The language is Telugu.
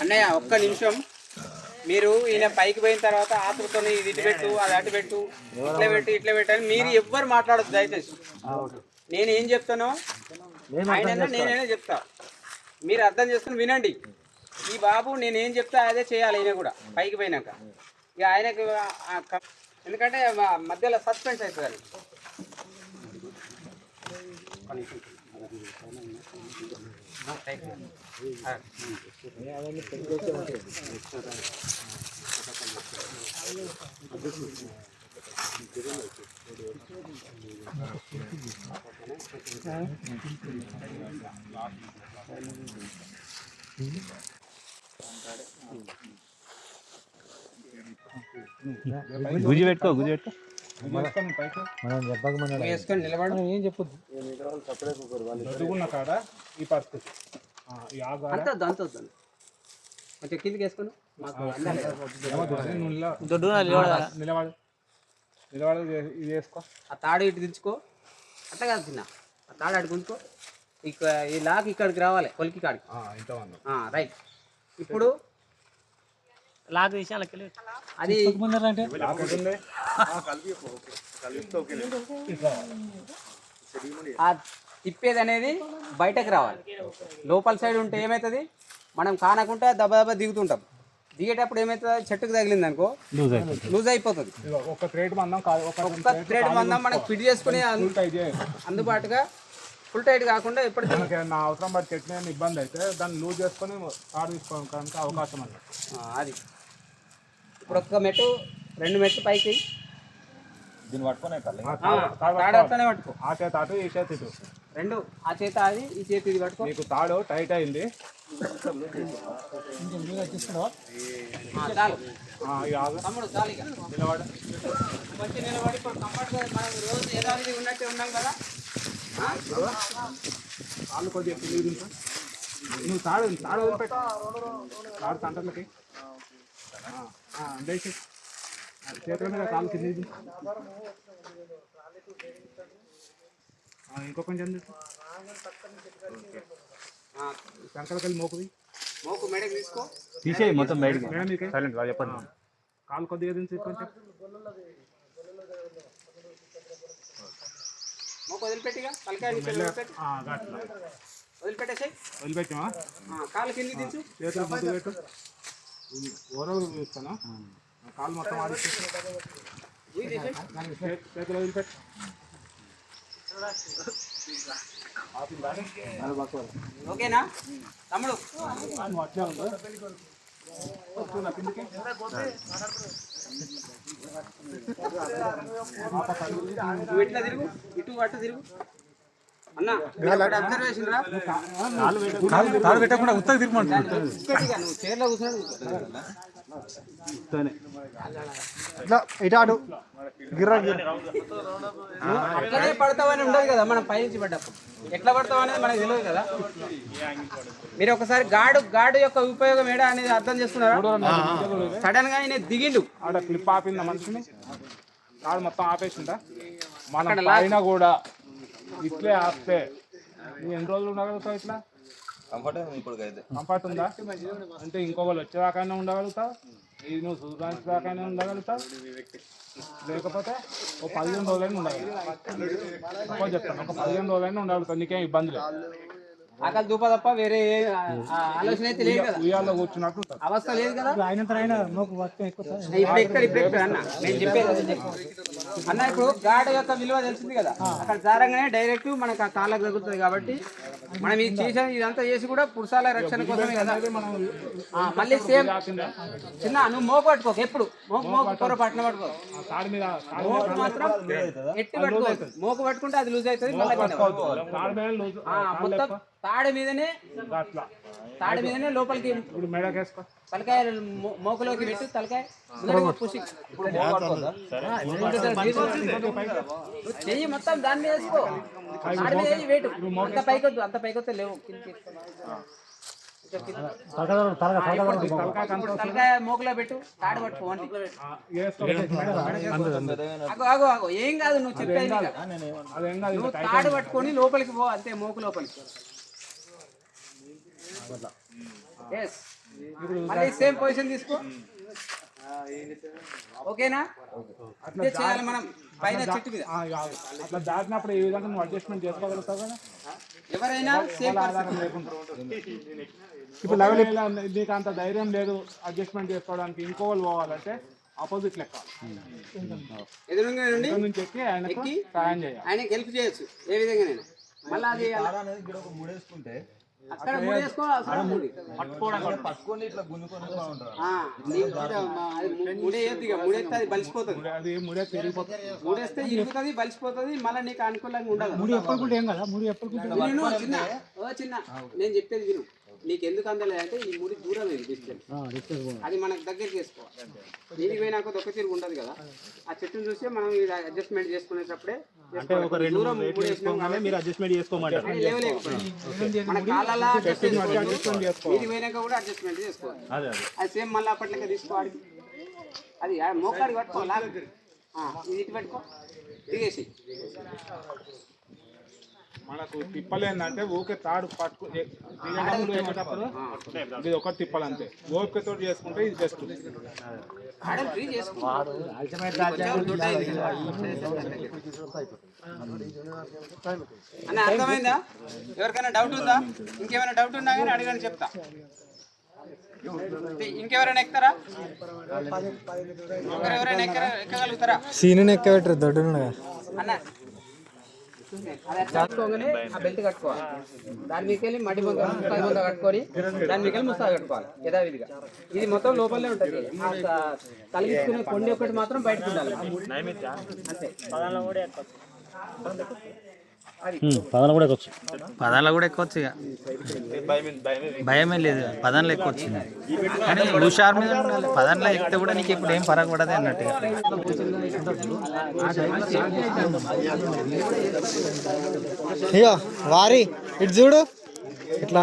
అన్నయ్య ఒక్క నిమిషం. మీరు ఈయన పైకి పోయిన తర్వాత ఆతృతో ఇది ఇటు పెట్టు అది అటు పెట్టు ఇట్లా పెట్టు ఇట్లా పెట్టు అని మీరు ఎవ్వరు మాట్లాడద్దు దయచేసి. నేను ఏం చెప్తానో ఆయన నేనైనా చెప్తా. మీరు అర్థం చేసుకుని వినండి. ఈ బాబు నేను ఏం చెప్తా అదే చేయాలి ఈయన కూడా పైకి పోయినాక. ఇక ఆయనకు ఎందుకంటే మ- మధ్యలో సస్పెన్స్ అవుతుంది. అది గుజి పెట్టుకో గుజి పెట్టుకో మనం వేసుకొని నిలబడు. ఏం చెప్పొద్దు. చదువుకున్న కాడ ఈ పరిస్థితి. అంత కొంచెం కిందికి వేసుకొని మాకు అందలేదు. ఏమవుతుంది? నువ్వు నిల- దొడ్డు నిలబడు నిలబడు. ఇది ఇది వేసుకో. ఆ తాడు ఇటు దించుకో. అట్లా కాదు చిన్న ఆ తాడు అటు ఇక ఈ లాక్ ఇక్కడికి రావాలి కొలికి కాడికి. ఆ, ఇంత వన్నాం ఆ, రైట్. ఇప్పుడు లాగ్ తీసి అది అంటే తిప్పేది అనేది బయటకు రావాలి. లోపల సైడ్ ఉంటే ఏమవుతుంది మనం కానకుంటే దెబ్బ దెబ్బ దిగుతుంటాం. దిగేటప్పుడు ఏమవుతుంది చెట్టుకు తగిలింది అనుకో లూజ్ అయిపోతుంది. లూజ్ అయిపోతుంది. ఇదిగో, ఒక థ్రెడ్ మందం కాదు ఒక ఒక్క థ్రెడ్ మందం మనకు ఫిట్ చేసుకుని అందుబాటుగా ఫుల్ టైట్ కాకుండా ఎప్పటికీ మనకి ఏమన్నా అవసరం పడి చెట్టు ఇబ్బంది అయితే దాన్ని లూజ్ చేసుకొని తాడు తీసుకోవడానికి అవకాశం అది. ఇప్పుడు ఒక్క మెట్టు రెండు మెట్లు పైకి. దీన్ని పట్టుకునే ఆ, ఆ, తాడు- తాడు తాడు పట్టుకోవాలి. అట్లనే పట్టుకో. ఆ చేత అటు ఈ చేతి ఇటు. రెండు ఆ చేత అది ఈ చేతి ఇది పట్టుకో. నీకు తాడు టైట్ అయింది. ఆ, చాలు. ఆ, ఈ ఆగు. తమ్ముడు చాలు ఇక. నిలబడు. మంచి నిలబడి ఇప్పుడు కంఫర్ట్గా మనం రోజు యథావిధి ఉన్నట్టే ఉన్నాం కదా? కాళ్ళు కొద్దిగా. నువ్వు తాడు తాడు వదిలిపెట్టు. తాడు ఇంకో కొంచెం సంకలకెళ్ళి మోకుది మోకు మెడకి తీసుకో. తీసేయి మొత్తం బయటికి. మేడం సైలెంట్ చెప్పండి. కాళ్ళు కొద్దిగా దించు కొంచెం. మోకు వదిలిపెట్టిగా తలకాయ. వదిలిపెట్టేసాయి. వదిలిపెట్టామా కాలు కిందికి దించు. చేతులు ముందు పెట్టు. ఓవరాల్ చూస్తాను? కాల్ మొత్తం ఆడి ఉయ్ వదిలిపెట్టు ఓకేనా? తమ్ముడు. ఇట్లా తిరుగు ఇటు అటు తిరుగు. తాడు పెట్టకుండా ఉత్తగా తిరగమంటుంది ఇక్కడిగా నువ్వు చైర్లో కూర్చున్నాడు ఇటు అటు అట్లనే పడతావని ఉండదు కదా మనం పైనుంచి పడ్డప్పుడు. ఎట్లా పడతావు అనేది మనకు తెలియదు కదా. మీరు ఒకసారి గాడు గాడు యొక్క ఉపయోగం ఏడా అనేది అర్థం చేస్తున్నారా సడన్గా ఆయన దిగిండు. ఆడ క్లిప్ ఆపిందా మనిషిని. కాడు మొత్తం ఆపేసిందా మనం పైన కూడా ఇట్లే ఆపితే. నువ్వు ఎన్ని రోజులు ఉండగలుగుతావు ఇట్లా? కంఫర్ట్ ఉందా? అంటే ఇంకో వాళ్ళు వచ్చేదాకానే ఉండగలుగుతావు? ఇది నువ్వు చూడడానికిదాకానే ఉండగలుగుతావు? లేకపోతే ఒక పదిహేను రోజులైనా ఉండగలుగుతావు. చెప్తాను. ఒక పదిహేను రోజులైనా ఉండగలుగుతావు. నీకేం ఇబ్బంది లేదు. ఆకలి దూప తప్ప వేరే ఆలోచన అయితే లేదు కదా. ఉయ్యాల్లో కూర్చున్నట్టు అవస్థ లేదు కదా. అయినా మోకు వర్క్ ఎక్కువ ఇప్పుడు ఎక్కడ ఇప్పుడు ఎక్కడ అన్న? నేను చెప్పేది. అన్న ఇప్పుడు గాడ యొక్క విలువ తెలిసింది కదా. అక్కడ జారంగానే డైరెక్ట్ మనకు ఆ కాళ్ళకు తగులుతుంది కాబట్టి మనం ఇది చేసే ఇదంతా చేసి కూడా పురుషాల రక్షణ కోసమే కదా. ఆ, మళ్ళీ సేమ్ చిన్న నువ్వు మోకు పట్టుకోక ఎప్పుడు? మోకు మోకు కూర పట్టిన పట్టుకో. మోకు మాత్రం ఎట్టి పట్టుకో. మోకు పట్టుకుంటే అది లూజ్ అవుతుంది మళ్ళీ మొత్తం తాడి మీదనే తాడి మీదనే లోపలికి ఇప్పుడు మెడకేసుకో తలకాయ మోకులోకి పెట్టు తలకాయ. నువ్వు చెయ్యి మొత్తం దాని మీద వేసుకో. దాని మీద వేయి వెయిట్. అంత పైకొద్దు అంత పైకొద్దు లేవు. తలకాయ మోకులో పెట్టు. తాడు. వేసుకో ఆగు ఆగు ఆగు. ఏం కాదు నువ్వు చెప్పేది నువ్వు తాడు పట్టుకొని లోపలికి పో అంతే మోకు లోపలికి. మళ్ళీ సేమ్ పొజిషన్ తీసుకో. ఓకేనా? ఇదే చేయాలి మనం. పైన చెట్టు మీద. అట్లా దాటినప్పుడు ఏ విధంగా నువ్వు అడ్జస్ట్మెంట్ చేసుకోగలుగుతావు కదా? ఎవరైనా సేమ్ ఇప్పుడు లెవెల్ నీకు అంత ధైర్యం లేదు అడ్జస్ట్మెంట్ చేసుకోవడానికి ఇంకో వాళ్ళు పోవాలంటే ఆపోజిట్ లెక్క. ఎదురుగా నుండి ఎక్కి ఆయనకు సాయం చేయాలి. ఆయనకి హెల్ప్ చేయొచ్చు. ఏ విధంగా నేను మళ్ళీ అది అనేది ఇక్కడ ఒక మూడేసుకుంటే పట్టుకొని ఇట్లా గుంజుకొని అది బలిసిపోతుంది. అది ముడే తిరిగిపోతుంది ముడేస్తే ఇరుగుతుంది బలిసిపోతుంది మళ్ళీ నీకు అనుకూలంగా ఉండదు. ముడి ఎప్పుడు ఏం కదా ముడి ఎప్పుడు విను, చిన్న. ఓ చిన్న. నేను చెప్పేది విను. నీకు ఎందుకు అందలేదు అంటే ఈ ముడి దూరం లేదు డిస్టెన్స్. అది మనకు దగ్గర చేసుకోవాలి నీకు పోయినాక దొక్క తిరుగు ఉండదు కదా. ఆ చెట్టును చూసి మనం ఇది అడ్జస్ట్మెంట్ చేసుకునేటప్పుడే అంటే ఒక రెండు దూరం మీరు అడ్జస్ట్మెంట్ చేసుకోమంటారు. మన కాలాల అడ్జస్ట్మెంట్ చేసుకోవాలి. ఇది పోయినాక కూడా అడ్జస్ట్మెంట్ చేసుకోవాలి. అది సేమ్ మళ్ళీ అప్పట్లకే తీసుకోవాలి. అది. ఆ, ఇది ఇటు పెట్టుకో. దిగేసి. మనకు తిప్పలేందంటే ఊకే తాడు పట్టుకు దిగేటప్పుడు ఇది ఒకటి తిప్పాలంతే ఓపికతో చేసుకుంటే ఇది బెస్ట్ అర్థమైందా? ఎవరికైనా డౌట్ ఉందా? ఇంకేమైనా డౌట్ ఉన్నా కానీ అడగని చెప్తా. ఇంకెవరైనా ఎక్కుతారా? ఒకరు ఎవరైనా ఎక్కర ఎక్కగలుగుతారా? సీను ఎక్క పెట్టరు దొడ్డు అన్న అది కట్టుకోగానే ఆ బెల్ట్ కట్టుకోవాలి. దాని మీకు వెళ్ళి మడి ముందు ముస్తాయి ముందు కట్టుకొని దాని మీకు వెళ్ళి ముస్తాయి కట్టుకోవాలి యథావిధిగా. ఇది మొత్తం లోపలనే ఉంటుంది. తలగించుకునే కొండి ఒకటి మాత్రం బయటకు ఉండాలి. అంతే. పదంలో కూడా ఎక్కొచ్చు పదంలో కూడా ఎక్కొచ్చు ఇక. భయమే లేదు పదంలో ఎక్కొచ్చు కానీ హుషార్ మీద ఉండాలి పదంలో ఎక్కితే కూడా నీకు ఇప్పుడు ఏం పరగ పడదు అన్నట్టు ఇక. వారి ఇటు చూడు. ఇట్లా